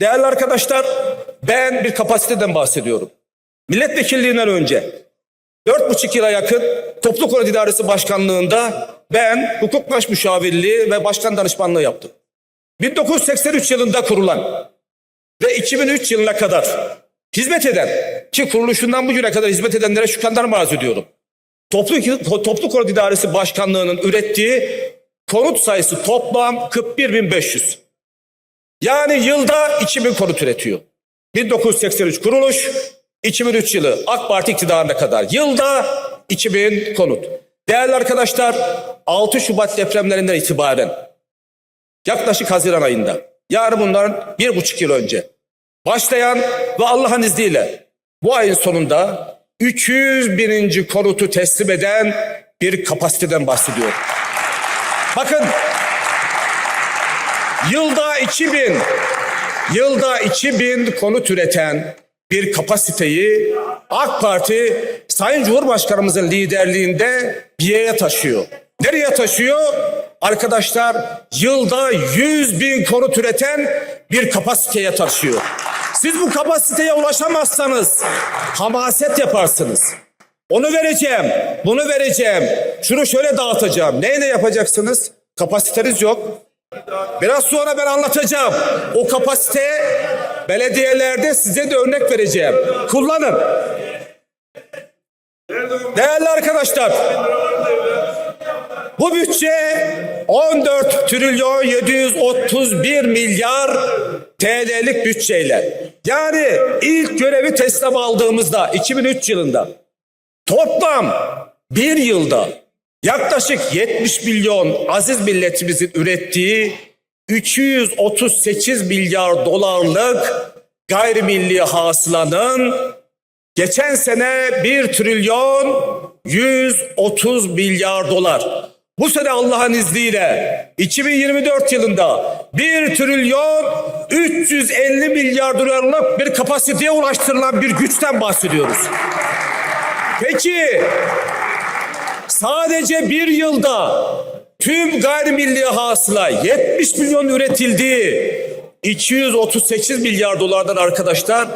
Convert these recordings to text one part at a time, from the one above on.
Değerli arkadaşlar, ben bir kapasiteden bahsediyorum. Milletvekilliğinden önce 4,5 yıla yakın Toplu Konut İdaresi Başkanlığı'nda ben hukuk baş müşavirliği ve başkan danışmanlığı yaptım. 1983 yılında kurulan ve 2003 yılına kadar hizmet eden ki kuruluşundan bugüne kadar hizmet edenlere şükranlarımı arz ediyorum. Toplu, Toplu Konut İdaresi Başkanlığı'nın ürettiği konut sayısı toplam 41.500. Yani yılda 2000 konut üretiyor. 1983 kuruluş, 2003 yılı AK Parti iktidarına kadar yılda 2000 konut. Değerli arkadaşlar 6 Şubat depremlerinden itibaren yaklaşık Haziran ayında yani bunların bir buçuk yıl önce başlayan ve Allah'ın izniyle bu ayın sonunda 300 bininci konutu teslim eden bir kapasiteden bahsediyorum. Bakın yılda 2000 yılda 2000 konut üreten bir kapasiteyi AK Parti Sayın Cumhurbaşkanımızın liderliğinde bir yere taşıyor. Nereye taşıyor? Arkadaşlar yılda 100 bin konut üreten bir kapasiteye taşıyor. Siz bu kapasiteye ulaşamazsanız hamaset yaparsınız. Onu vereceğim, bunu vereceğim, şunu şöyle dağıtacağım. Neyle yapacaksınız? Kapasiteniz yok. Biraz sonra ben anlatacağım. O kapasite belediyelerde size de örnek vereceğim. Kullanın. Değerli arkadaşlar, bu bütçe 14 trilyon 731 milyar TL'lik bütçeyle. Yani ilk görevi teslim aldığımızda 2003 yılında toplam bir yılda yaklaşık 70 milyon aziz milletimizin ürettiği 338 milyar dolarlık gayrimilli hasılanın geçen sene 1 trilyon 130 milyar dolar. Bu sene Allah'ın izniyle 2024 yılında 1 trilyon 350 milyar dolarlık bir kapasiteye ulaştırılan bir güçten bahsediyoruz. Peki sadece bir yılda tüm gayrimilli hasıla 70 milyon üretildiği 238 milyar dolardan arkadaşlar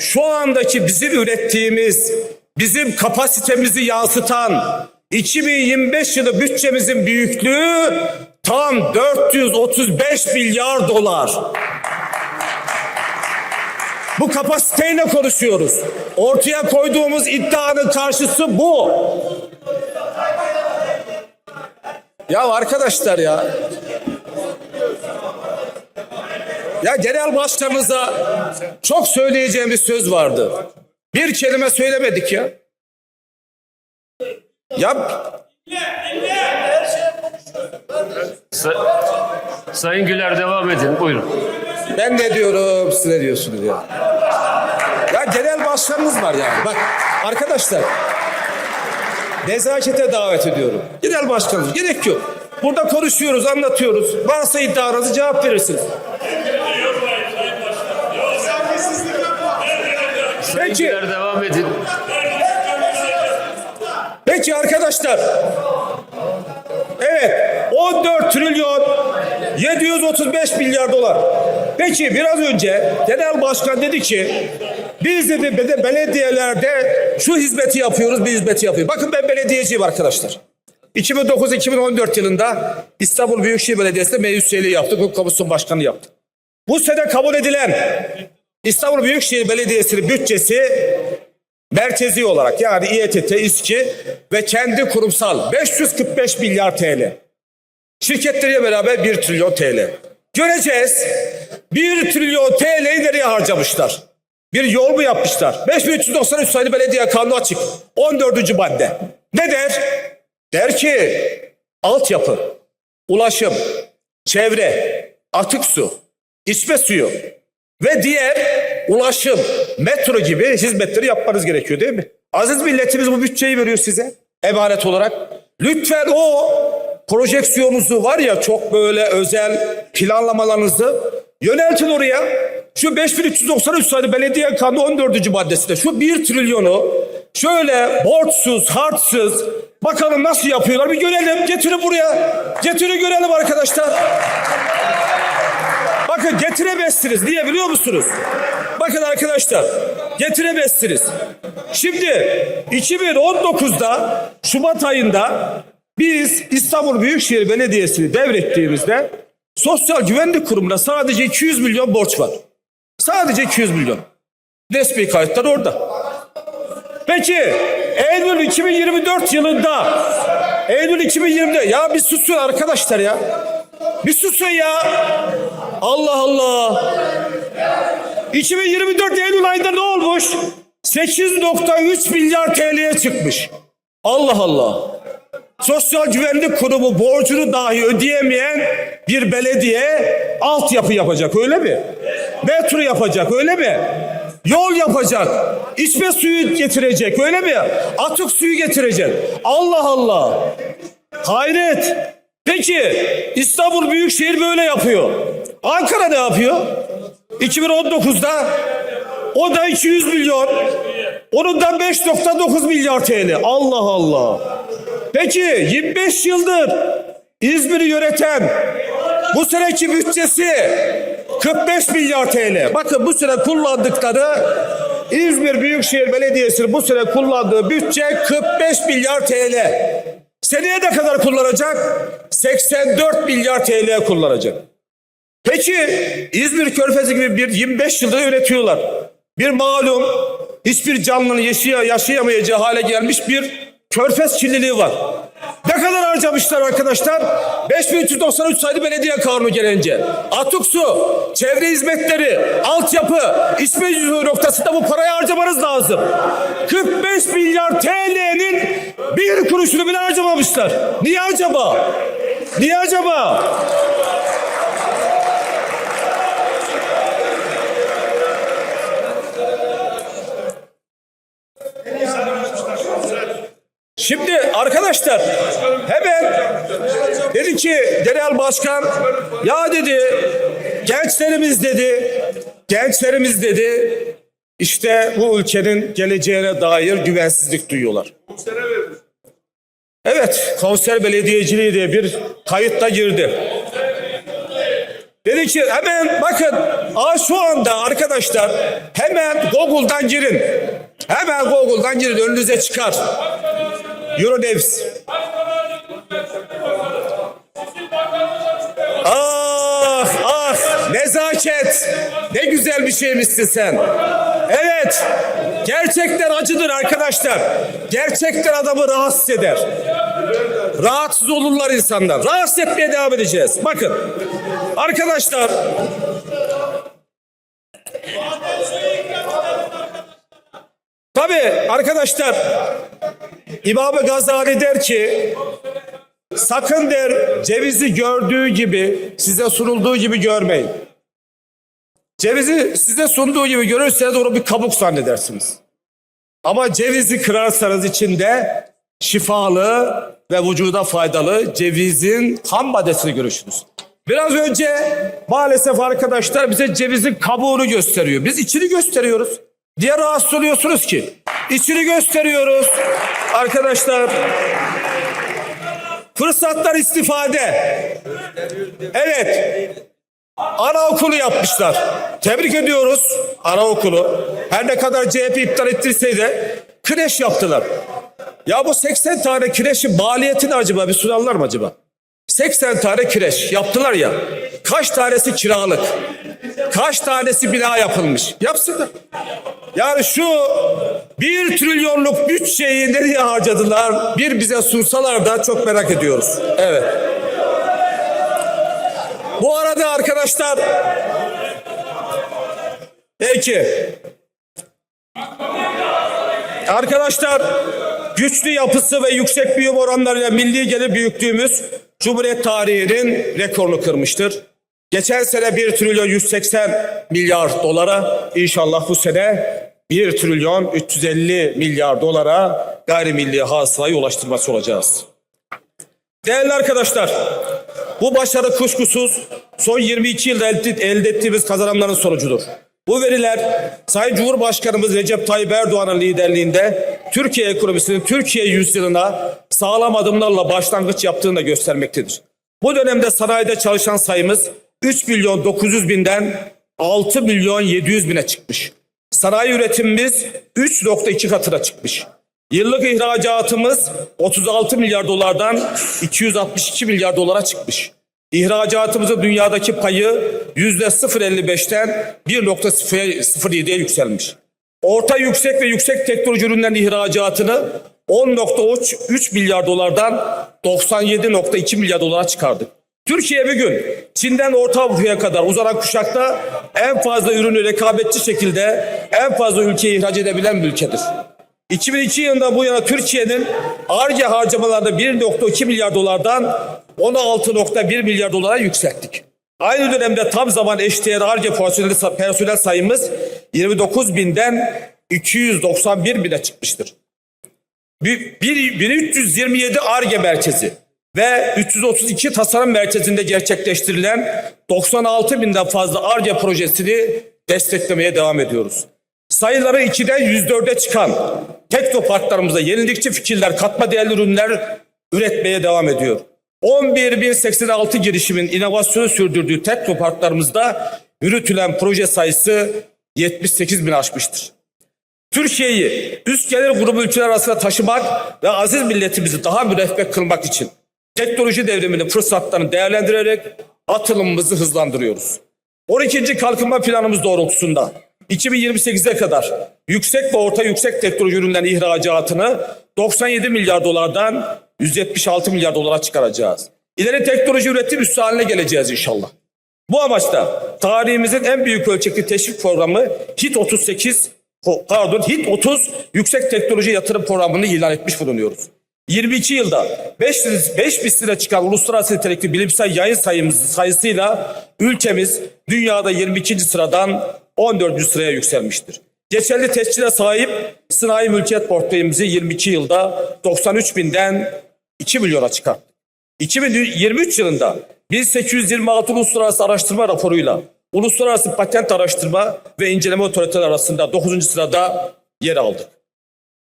şu andaki bizim ürettiğimiz bizim kapasitemizi yansıtan 2025 yılı bütçemizin büyüklüğü tam 435 milyar dolar. Bu kapasiteyle konuşuyoruz. Ortaya koyduğumuz iddianın karşısı bu. Ya arkadaşlar ya. Ya genel başkanımıza çok söyleyeceğim bir söz vardı. Bir kelime söylemedik ya. Ya Sa- Sayın Güler devam edin. Buyurun. ben ne diyorum siz ne diyorsunuz ya. Ya genel başkanımız var yani. Bak arkadaşlar nezakete davet ediyorum. Genel başkanımız gerek yok. Burada konuşuyoruz, anlatıyoruz. Varsa iddianızı cevap verirsiniz. Peki. Devam edin. Peki arkadaşlar. Evet 14 trilyon 735 milyar dolar. Peki biraz önce genel başkan dedi ki biz dedi bede- belediyelerde şu hizmeti yapıyoruz bir hizmeti yapıyoruz. Bakın ben belediyeciyim arkadaşlar. 2009-2014 yılında İstanbul Büyükşehir Belediyesi'nde meclis üyeliği yaptık. Hukuk Komisyon Başkanı yaptık. Bu sene kabul edilen İstanbul Büyükşehir Belediyesi'nin bütçesi merkezi olarak yani İETT, İSKİ ve kendi kurumsal 545 milyar TL. Şirketleriyle beraber 1 trilyon TL. Göreceğiz 1 trilyon TL'yi nereye harcamışlar? Bir yol mu yapmışlar? 5393 sayılı belediye kanunu açık. 14. madde. Ne der? Der ki altyapı, ulaşım, çevre, atık su, içme suyu ve diğer ulaşım, metro gibi hizmetleri yapmanız gerekiyor değil mi? Aziz milletimiz bu bütçeyi veriyor size emanet olarak. Lütfen o projeksiyonunuzu var ya çok böyle özel planlamalarınızı yöneltin oraya. Şu 5393 sayılı belediye kanunu 14. maddesinde şu 1 trilyonu şöyle borçsuz, harçsız bakalım nasıl yapıyorlar bir görelim. Getirin buraya. Getirin görelim arkadaşlar. Bakın getiremezsiniz. Niye biliyor musunuz? Bakın arkadaşlar getiremezsiniz. Şimdi 2019'da Şubat ayında biz İstanbul Büyükşehir Belediyesi'ni devrettiğimizde Sosyal Güvenlik Kurumu'na sadece 200 milyon borç var. Sadece 200 milyon. Resmi kayıtlar orada. Peki Eylül 2024 yılında Eylül 2020'de ya bir susun arkadaşlar ya. Bir susun ya. Allah Allah. 2024 Eylül ayında ne olmuş? 8.3 milyar TL'ye çıkmış. Allah Allah. Sosyal Güvenlik Kurumu borcunu dahi ödeyemeyen bir belediye altyapı yapacak öyle mi? Metro yapacak öyle mi? Yol yapacak. içme suyu getirecek öyle mi? Atık suyu getirecek. Allah Allah. Hayret. Peki İstanbul Büyükşehir böyle yapıyor. Ankara ne yapıyor? 2019'da o da 200 milyon. Onun da 5.9 milyar TL. Allah Allah. Peki 25 yıldır İzmir'i yöneten bu seneki bütçesi 45 milyar TL. Bakın bu sene kullandıkları İzmir Büyükşehir Belediyesi'nin bu sene kullandığı bütçe 45 milyar TL. Seneye ne kadar kullanacak? 84 milyar TL kullanacak. Peki İzmir Körfezi gibi bir 25 yılda yönetiyorlar. Bir malum hiçbir canlının yaşaya, yaşayamayacağı hale gelmiş bir körfez kirliliği var. Ne kadar harcamışlar arkadaşlar? 5393 sayılı belediye kanunu gelince. Atık su, çevre hizmetleri, altyapı, içme noktasında bu parayı harcamanız lazım. 45 milyar TL'nin bir kuruşunu bile harcamamışlar. Niye acaba? Niye acaba? Arkadaşlar hemen dedi ki genel başkan ya dedi gençlerimiz dedi gençlerimiz dedi işte bu ülkenin geleceğine dair güvensizlik duyuyorlar. Evet konser belediyeciliği diye bir kayıtta girdi. Dedi ki hemen bakın aa şu anda arkadaşlar hemen Google'dan girin. Hemen Google'dan girin önünüze çıkar. Euronews. Ah ah nezaket. Ne güzel bir şeymişsin sen. Evet. Gerçekten acıdır arkadaşlar. Gerçekten adamı rahatsız eder. Rahatsız olurlar insanlar. Rahatsız etmeye devam edeceğiz. Bakın. Arkadaşlar Tabii arkadaşlar İmam-ı Gazali der ki sakın der cevizi gördüğü gibi size sunulduğu gibi görmeyin. Cevizi size sunduğu gibi görürseniz onu bir kabuk zannedersiniz. Ama cevizi kırarsanız içinde şifalı ve vücuda faydalı cevizin ham maddesini görürsünüz. Biraz önce maalesef arkadaşlar bize cevizin kabuğunu gösteriyor. Biz içini gösteriyoruz. Diye rahatsız oluyorsunuz ki. İçini gösteriyoruz. Arkadaşlar fırsatlar istifade. Evet. Anaokulu yapmışlar. Tebrik ediyoruz anaokulu. Her ne kadar CHP iptal ettirse de kreş yaptılar. Ya bu 80 tane kreşin maliyetini acaba bir sorarlar mı acaba? 80 tane kireç yaptılar ya. Kaç tanesi kiralık? Kaç tanesi bina yapılmış? Yapsınlar. Yani şu bir trilyonluk bütçeyi nereye harcadılar? Bir bize sunsalar da çok merak ediyoruz. Evet. Bu arada arkadaşlar Peki. Arkadaşlar güçlü yapısı ve yüksek büyüme oranlarıyla milli gelir büyüklüğümüz Cumhuriyet tarihinin rekorunu kırmıştır. Geçen sene 1 trilyon 180 milyar dolara inşallah bu sene 1 trilyon 350 milyar dolara gayrimilli hasılayı ulaştırması olacağız. Değerli arkadaşlar, bu başarı kuşkusuz son 22 yılda elde, ettiğimiz kazanımların sonucudur. Bu veriler Sayın Cumhurbaşkanımız Recep Tayyip Erdoğan'ın liderliğinde Türkiye ekonomisinin Türkiye yüzyılına sağlam adımlarla başlangıç yaptığını da göstermektedir. Bu dönemde sanayide çalışan sayımız 3 milyon 900 binden 6 milyon 700 bine çıkmış. Sanayi üretimimiz 3.2 katına çıkmış. Yıllık ihracatımız 36 milyar dolardan 262 milyar dolara çıkmış. İhracatımızın dünyadaki payı %0.55'ten 1.07'ye yükselmiş. Orta yüksek ve yüksek teknoloji ürünlerinin ihracatını 10.3 milyar dolardan 97.2 milyar dolara çıkardık. Türkiye bir gün Çin'den Orta Avrupa'ya kadar uzanan kuşakta en fazla ürünü rekabetçi şekilde en fazla ülkeye ihraç edebilen bir ülkedir. 2002 yılında bu yana Türkiye'nin ARGE harcamalarında 1.2 milyar dolardan 16.1 milyar dolara yükselttik. Aynı dönemde tam zaman eşdeğer ARGE personel, personel sayımız 29 binden 291 bine çıkmıştır. Bir, bir- 1327 ARGE merkezi ve 332 tasarım merkezinde gerçekleştirilen 96 binden fazla ARGE projesini desteklemeye devam ediyoruz. Sayıları 2'den 104'e çıkan teknoparklarımıza yenilikçi fikirler, katma değerli ürünler üretmeye devam ediyor. 11.086 girişimin inovasyonu sürdürdüğü teknoparklarımızda yürütülen proje sayısı 78 bin aşmıştır. Türkiye'yi üst gelir grubu ülkeler arasında taşımak ve aziz milletimizi daha müreffeh kılmak için teknoloji devriminin fırsatlarını değerlendirerek atılımımızı hızlandırıyoruz. 12. kalkınma planımız doğrultusunda 2028'e kadar yüksek ve orta yüksek teknoloji ürünlerinin ihracatını 97 milyar dolardan 176 milyar dolara çıkaracağız. İleri teknoloji üretim üssü haline geleceğiz inşallah. Bu amaçla tarihimizin en büyük ölçekli teşvik programı HIT 38 ho- pardon HIT 30 yüksek teknoloji yatırım programını ilan etmiş bulunuyoruz. 22 yılda 5, 5 misline çıkan uluslararası nitelikli bilimsel yayın sayımız sayısıyla ülkemiz dünyada 22. sıradan 14. sıraya yükselmiştir. Geçerli tescile sahip sanayi mülkiyet portföyümüzü 22 yılda 93 binden 2 milyona çıkarttık. 2023 yılında 1826 uluslararası araştırma raporuyla Uluslararası Patent Araştırma ve İnceleme Otoriteleri arasında 9. sırada yer aldık.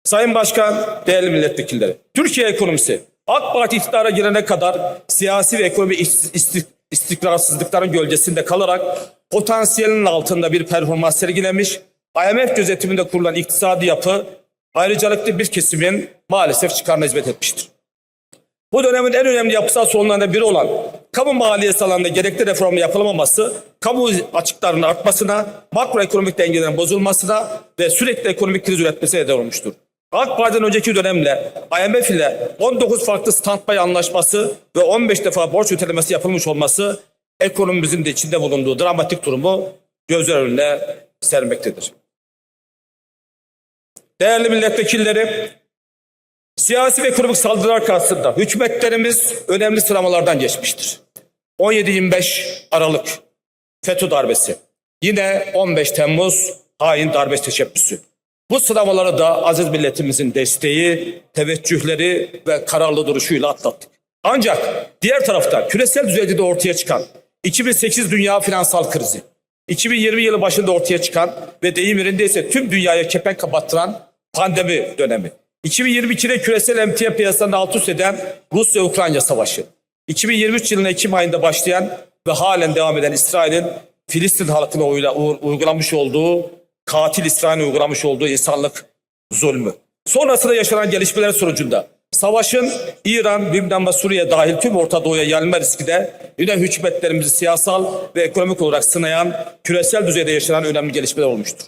Sayın Başkan, değerli milletvekilleri, Türkiye ekonomisi AK Parti iktidara gelene kadar siyasi ve ekonomi ist- isti- istikrarsızlıkların gölgesinde kalarak potansiyelinin altında bir performans sergilemiş, IMF gözetiminde kurulan iktisadi yapı ayrıcalıklı bir kesimin maalesef çıkarına hizmet etmiştir. Bu dönemin en önemli yapısal sorunlarından biri olan kamu maliyesi alanında gerekli reformu yapılamaması, kamu açıklarının artmasına, makroekonomik dengelerin bozulmasına ve sürekli ekonomik kriz üretmesine neden olmuştur. AK Parti'den önceki dönemle IMF ile 19 farklı standby anlaşması ve 15 defa borç ötelemesi yapılmış olması ekonomimizin de içinde bulunduğu dramatik durumu gözler önüne sermektedir. Değerli milletvekilleri, Siyasi ve ekonomik saldırılar karşısında hükümetlerimiz önemli sıralamalardan geçmiştir. 17-25 Aralık FETÖ darbesi. Yine 15 Temmuz hain darbe teşebbüsü. Bu sıralamaları da aziz milletimizin desteği, teveccühleri ve kararlı duruşuyla atlattık. Ancak diğer tarafta küresel düzeyde de ortaya çıkan 2008 dünya finansal krizi, 2020 yılı başında ortaya çıkan ve deyim yerindeyse tüm dünyaya kepenk kapattıran pandemi dönemi. 2022'de küresel emtia piyasalarını alt üst eden Rusya-Ukrayna savaşı. 2023 yılının Ekim ayında başlayan ve halen devam eden İsrail'in Filistin halkına uygulamış olduğu, katil İsrail'in uygulamış olduğu insanlık zulmü. Sonrasında yaşanan gelişmeler sonucunda savaşın İran, Lübnan ve Suriye dahil tüm Orta Doğu'ya yayılma riski de yine hükümetlerimizi siyasal ve ekonomik olarak sınayan küresel düzeyde yaşanan önemli gelişmeler olmuştur.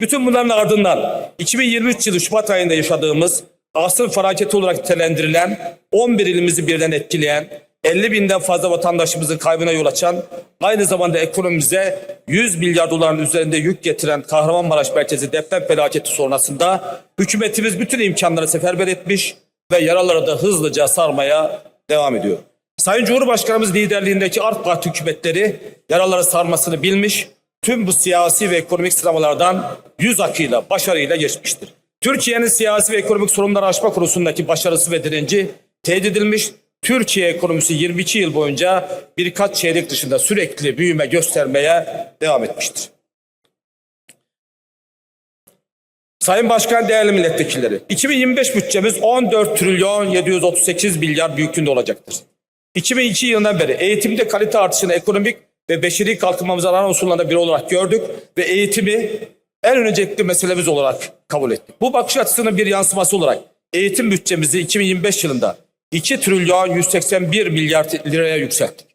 Bütün bunların ardından 2023 yılı Şubat ayında yaşadığımız asır felaketi olarak nitelendirilen 11 ilimizi birden etkileyen 50 binden fazla vatandaşımızın kaybına yol açan aynı zamanda ekonomimize 100 milyar doların üzerinde yük getiren Kahramanmaraş merkezi deprem felaketi sonrasında hükümetimiz bütün imkanları seferber etmiş ve yaraları da hızlıca sarmaya devam ediyor. Sayın Cumhurbaşkanımız liderliğindeki AK Parti hükümetleri yaraları sarmasını bilmiş, tüm bu siyasi ve ekonomik sınavlardan yüz akıyla, başarıyla geçmiştir. Türkiye'nin siyasi ve ekonomik sorunları aşma konusundaki başarısı ve direnci teyit edilmiş. Türkiye ekonomisi 22 yıl boyunca birkaç çeyrek dışında sürekli büyüme göstermeye devam etmiştir. Sayın Başkan, değerli milletvekilleri, 2025 bütçemiz 14 trilyon 738 milyar büyüklüğünde olacaktır. 2002 yılından beri eğitimde kalite artışını ekonomik ve beşeri kalkınmamızın ana unsurlarından biri olarak gördük ve eğitimi en öncelikli meselemiz olarak kabul ettik. Bu bakış açısının bir yansıması olarak eğitim bütçemizi 2025 yılında 2 trilyon 181 milyar liraya yükselttik.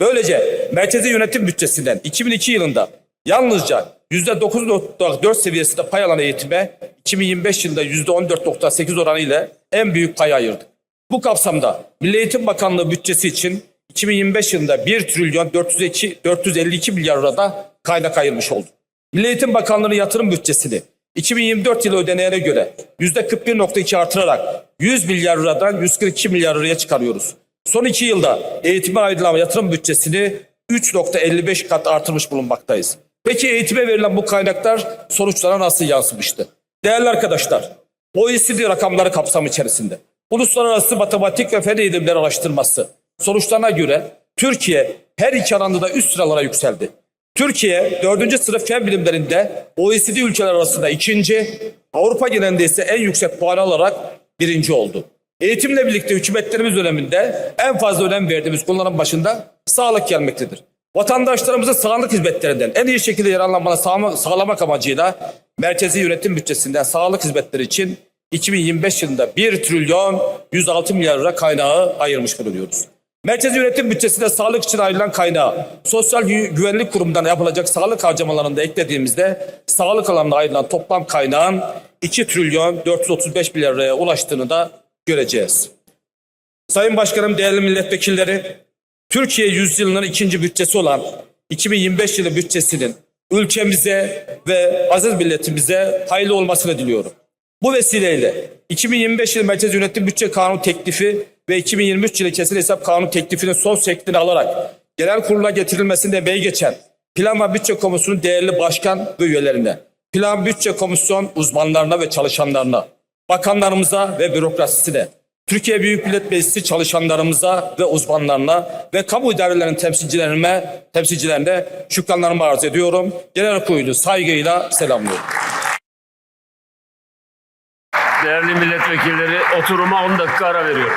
Böylece merkezi yönetim bütçesinden 2002 yılında yalnızca %9.4 seviyesinde pay alan eğitime 2025 yılında %14.8 oranı ile en büyük pay ayırdık. Bu kapsamda Milli Eğitim Bakanlığı bütçesi için 2025 yılında 1 trilyon 402, 452 milyar lirada kaynak ayırmış oldu. Milli Eğitim Bakanlığı'nın yatırım bütçesini 2024 yılı ödeneğine göre %41.2 artırarak 100 milyar liradan 142 milyar liraya çıkarıyoruz. Son iki yılda eğitime ayrılan yatırım bütçesini 3.55 kat artırmış bulunmaktayız. Peki eğitime verilen bu kaynaklar sonuçlara nasıl yansımıştı? Değerli arkadaşlar, OECD rakamları kapsamı içerisinde Uluslararası Matematik ve Fen Eğilimleri Araştırması sonuçlarına göre Türkiye her iki alanda da üst sıralara yükseldi. Türkiye 4. sınıf fen bilimlerinde OECD ülkeler arasında ikinci, Avrupa genelinde ise en yüksek puan alarak birinci oldu. Eğitimle birlikte hükümetlerimiz döneminde en fazla önem verdiğimiz konuların başında sağlık gelmektedir. Vatandaşlarımızın sağlık hizmetlerinden en iyi şekilde yararlanmalarını sağma- sağlamak amacıyla merkezi yönetim bütçesinden sağlık hizmetleri için 2025 yılında 1 trilyon 106 milyar lira kaynağı ayırmış bulunuyoruz. Merkezi yönetim bütçesinde sağlık için ayrılan kaynağı Sosyal Gü- Güvenlik Kurumu'ndan yapılacak sağlık harcamalarında eklediğimizde sağlık alanına ayrılan toplam kaynağın 2 trilyon 435 milyar liraya ulaştığını da göreceğiz. Sayın Başkanım, değerli milletvekilleri, Türkiye yüzyılının ikinci bütçesi olan 2025 yılı bütçesinin ülkemize ve aziz milletimize hayırlı olmasını diliyorum. Bu vesileyle 2025 yılı Merkez Yönetim Bütçe Kanunu teklifi ve 2023 yılı kesin hesap kanunu teklifinin son şeklini alarak genel kurula getirilmesinde emeği geçen Plan ve Bütçe Komisyonu değerli başkan ve üyelerine, Plan Bütçe Komisyon uzmanlarına ve çalışanlarına, bakanlarımıza ve bürokrasisine, Türkiye Büyük Millet Meclisi çalışanlarımıza ve uzmanlarına ve kamu idarelerinin temsilcilerime, temsilcilerine şükranlarımı arz ediyorum. Genel kurulu saygıyla selamlıyorum. Değerli milletvekilleri oturuma 10 dakika ara veriyorum.